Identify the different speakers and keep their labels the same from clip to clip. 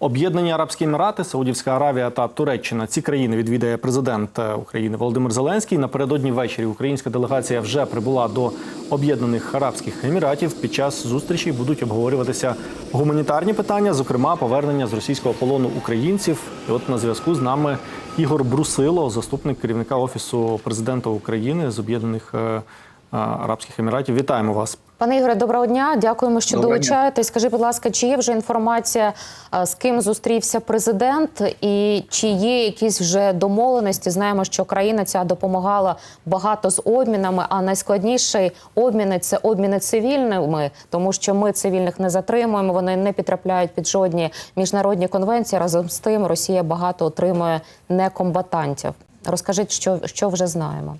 Speaker 1: Об'єднані Арабські Емірати, Саудівська Аравія та Туреччина. Ці країни відвідає президент України Володимир Зеленський. Напередодні ввечері українська делегація вже прибула до Об'єднаних Арабських Еміратів. Під час зустрічі будуть обговорюватися гуманітарні питання, зокрема повернення з російського полону українців. І от на зв'язку з нами Ігор Брусило, заступник керівника офісу президента України з Об'єднаних е, Арабських Еміратів. Вітаємо вас.
Speaker 2: Пане Ігоре, доброго дня. Дякуємо, що
Speaker 3: Доброго дня.
Speaker 2: долучаєтесь. Скажіть, будь ласка, чи є вже інформація, з ким зустрівся президент, і чи є якісь вже домовленості? Знаємо, що країна ця допомагала багато з обмінами. А найскладніший обміни це обміни цивільними, тому що ми цивільних не затримуємо. Вони не підтрапляють під жодні міжнародні конвенції. Разом з тим, Росія багато отримує некомбатантів. Розкажіть, що, що вже знаємо.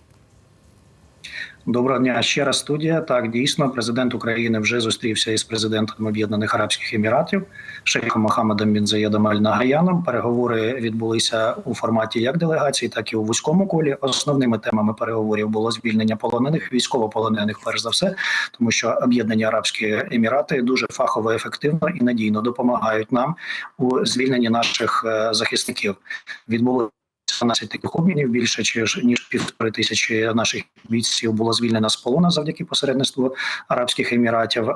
Speaker 3: Доброго дня ще раз студія. Так, дійсно, президент України вже зустрівся із президентом Об'єднаних Арабських Еміратів шейхом Мохаммедом Бін Заєдом Нагаяном. Переговори відбулися у форматі як делегації, так і у вузькому колі. Основними темами переговорів було звільнення полонених, військовополонених, перш за все, тому що Об'єднані Арабські Емірати дуже фахово, ефективно і надійно допомагають нам у звільненні наших е, захисників. Відбулося 12 таких обмінів більше чи ніж півтори тисячі наших бійців було звільнено з полону завдяки посередництву Арабських Еміратів.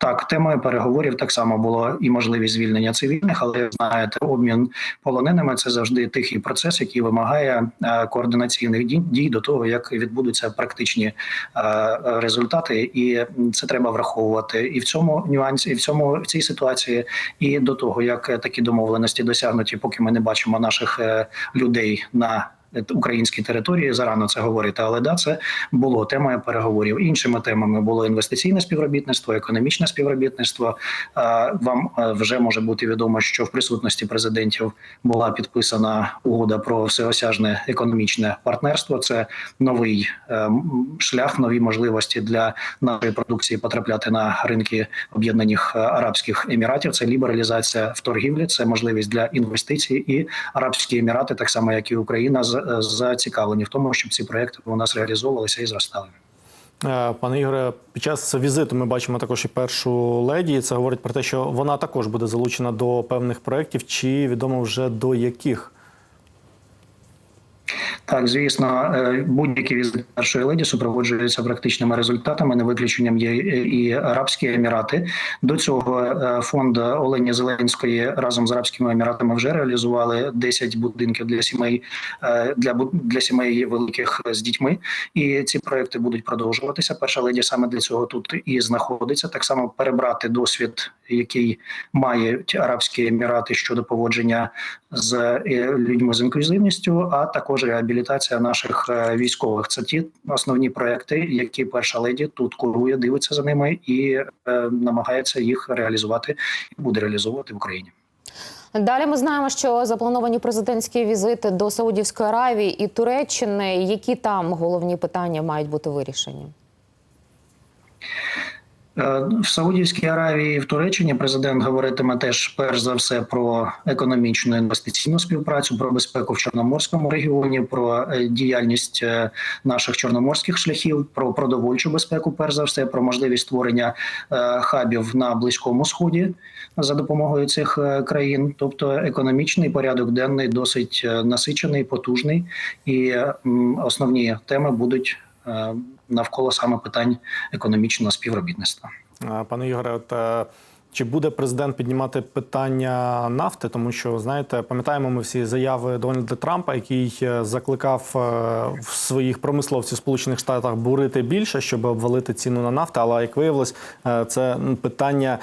Speaker 3: Так, темою переговорів так само було і можливість звільнення цивільних, але знаєте, обмін полоненими це завжди тихий процес, який вимагає е, координаційних дій до того, як відбудуться практичні е, результати, і це треба враховувати і в цьому нюансі, і в цьому в цій ситуації, і до того, як такі домовленості досягнуті, поки ми не бачимо наших е, людей на українській території. Зарано це говорити, але да, це було темою переговорів. Іншими темами було інвестиційне співробітництво, економічне співробітництво. Е, Вам е, вже може бути відомо, що в присутності президентів була підписана угода про всеосяжне економічне партнерство. Це новий е, шлях, нові можливості для нашої продукції потрапляти на ринки Об'єднаних Арабських Еміратів. Це лібералізація в торгівлі, це можливість для інвестицій, і Арабські Емірати, так само як і Україна, з- зацікавлені в тому, щоб ці проекти у нас реалізовувалися і зростали.
Speaker 1: Е, Пане Ігоре, під час візиту ми бачимо також і першу леді. Це говорить про те, що вона також буде залучена до певних проєктів. Чи відомо вже до яких?
Speaker 3: Так, звісно, е, будь-які візити першої леді супроводжуються практичними результатами. Не виключенням є і Арабські Емірати. До цього е, фонд Олені Зеленської разом з Арабськими Еміратами вже реалізували 10 будинків для сімей е, для для сімей великих з дітьми. І ці проекти будуть продовжуватися. Перша леді саме для цього тут і знаходиться. Так само перебрати досвід, який мають Арабські Емірати щодо поводження з людьми з інклюзивністю, а також реабілітація наших е, військових. Це ті основні проекти, які перша леді тут курує, дивиться за ними і е, намагається їх реалізувати і буде реалізовувати в Україні.
Speaker 2: Далі ми знаємо, що заплановані президентські візити до Саудівської Аравії і Туреччини. Які там головні питання мають бути вирішені?
Speaker 3: Е, В Саудівській Аравії в Туреччині президент говоритиме теж перш за все про економічну інвестиційну співпрацю, про безпеку в Чорноморському регіоні, про е, діяльність е, наших чорноморських шляхів, про продовольчу безпеку, перш за все, про можливість створення хабів на близькому сході за допомогою цих країн. Тобто економічний порядок денний досить насичений, потужний, і основні теми будуть. Е, Навколо саме питань економічного співробітництва.
Speaker 1: Е, Пане Ігоре, от е, чи буде президент піднімати питання нафти? Тому що знаєте, пам'ятаємо ми всі заяви Дональда Трампа, який закликав в своїх промисловців Сполучених Штатах бурити більше, щоб обвалити ціну на нафту. Але як виявилось, це питання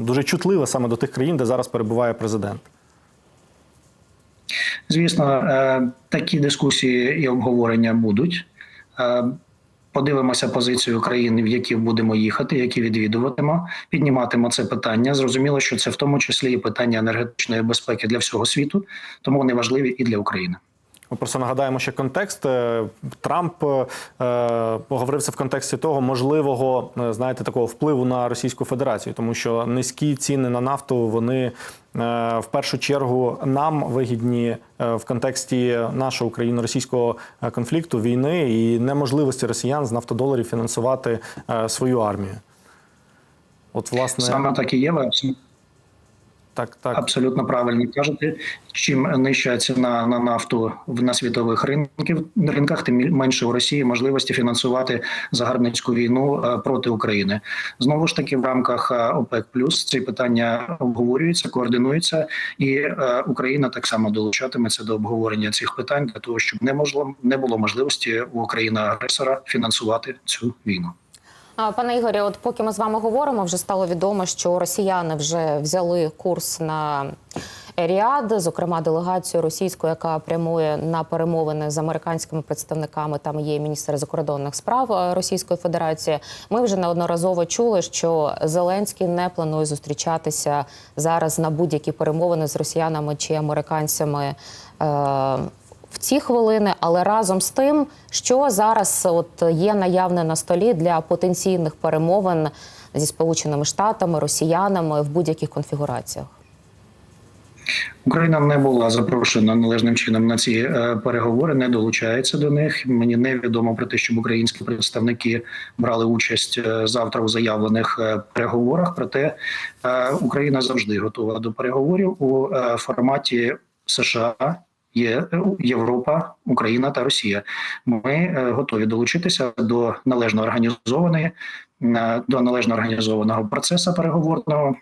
Speaker 1: дуже чутливе саме до тих країн, де зараз перебуває президент.
Speaker 3: Звісно, е, такі дискусії і обговорення будуть. Е, Подивимося позицію країн, в які будемо їхати, які відвідуватимо, підніматимо це питання. Зрозуміло, що це в тому числі і питання енергетичної безпеки для всього світу, тому вони важливі і для України.
Speaker 1: Ми просто нагадаємо, що контекст Е, Трамп е, поговорився в контексті того можливого, е, знаєте, такого впливу на Російську Федерацію, тому що низькі ціни на нафту вони в першу чергу нам вигідні в контексті нашого україно-російського конфлікту, війни і неможливості росіян з нафтодоларів фінансувати свою армію. От, власне,
Speaker 3: Саме так і є.
Speaker 1: Так, так.
Speaker 3: Абсолютно правильно кажете. Чим нижча ціна на нафту в- на світових ринків ринках, тим менше у Росії можливості фінансувати загарбницьку війну е, проти України. Знову ж таки, в рамках е, ОПЕК плюс ці питання обговорюються, координуються, і е, Україна так само долучатиметься до обговорення цих питань для того, щоб не можливо не було можливості у країни агресора фінансувати цю війну.
Speaker 2: Пане Ігорі, от поки ми з вами говоримо, вже стало відомо, що росіяни вже взяли курс на Ріад, зокрема делегацію російську, яка прямує на перемовини з американськими представниками. Там є міністр закордонних справ е, Російської Федерації. Ми вже неодноразово чули, що Зеленський не планує зустрічатися зараз на будь-які перемовини з росіянами чи американцями. Ці хвилини, але разом з тим, що зараз от є наявне на столі для потенційних перемовин зі сполученими штатами, росіянами в будь-яких конфігураціях.
Speaker 3: Україна не була запрошена належним чином на ці е, переговори, не долучається до них. Мені невідомо про те, щоб українські представники брали участь е, завтра у заявлених е, переговорах. Проте Україна завжди готова до переговорів у форматі США. Є Європа, Україна та Росія. Ми е, готові долучитися до належно організованої е, до належно організованого процесу переговорного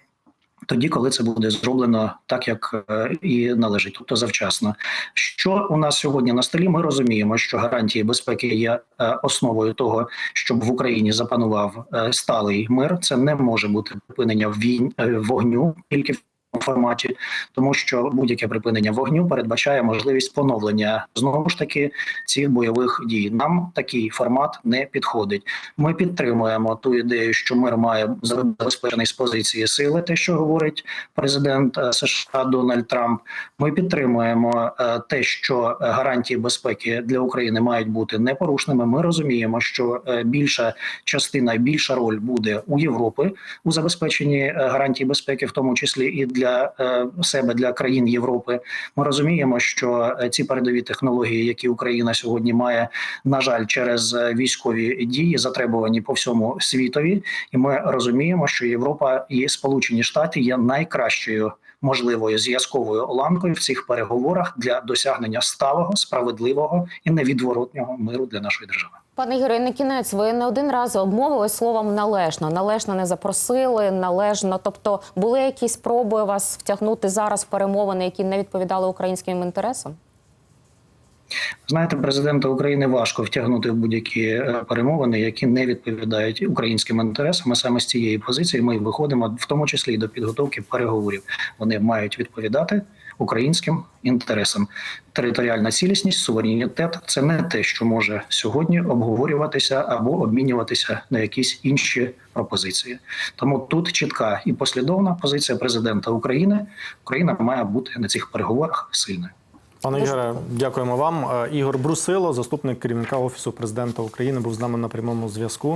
Speaker 3: тоді, коли це буде зроблено так, як е, і належить, тобто завчасно. Що у нас сьогодні на столі? Ми розуміємо, що гарантії безпеки є е, основою того, щоб в Україні запанував е, сталий мир. Це не може бути припинення війн е, вогню тільки в форматі, тому що будь-яке припинення вогню передбачає можливість поновлення знову ж таки цих бойових дій. Нам такий формат не підходить. Ми підтримуємо ту ідею, що мир має забезпечений з позиції сили, те, що говорить президент е, США Дональд Трамп. Ми підтримуємо е, те, що е, гарантії безпеки для України мають бути непорушними. Ми розуміємо, що більша частина, більша роль буде у Європи у забезпеченні гарантій безпеки, в тому числі і для е, себе, для країн Європи. Ми розуміємо, що е, ці передові технології, які Україна сьогодні має, на жаль, через е, військові дії затребувані по всьому світові, і ми розуміємо, що Європа і Сполучені Штати є найкращою можливою зв'язковою ланкою в цих переговорах для досягнення сталого, справедливого і невідворотнього миру для нашої держави.
Speaker 2: Пане Ігорі, на кінець ви не один раз обмовили словом належно. Належно не запросили, належно. Тобто були якісь спроби вас втягнути зараз в перемовини, які не відповідали українським інтересам?
Speaker 3: Знаєте, президента України важко втягнути в будь-які е, перемовини, які не відповідають українським інтересам. А Саме з цієї позиції ми виходимо, в тому числі і до підготовки переговорів. Вони мають відповідати українським інтересам. Територіальна цілісність, суверенітет це не те, що може сьогодні обговорюватися або обмінюватися на якісь інші пропозиції. Тому тут чітка і послідовна позиція президента України. Україна має бути на цих переговорах сильною.
Speaker 1: Пане Ігоре, дякуємо вам. Е, Ігор Брусило, заступник керівника офісу президента України, був з нами на прямому зв'язку.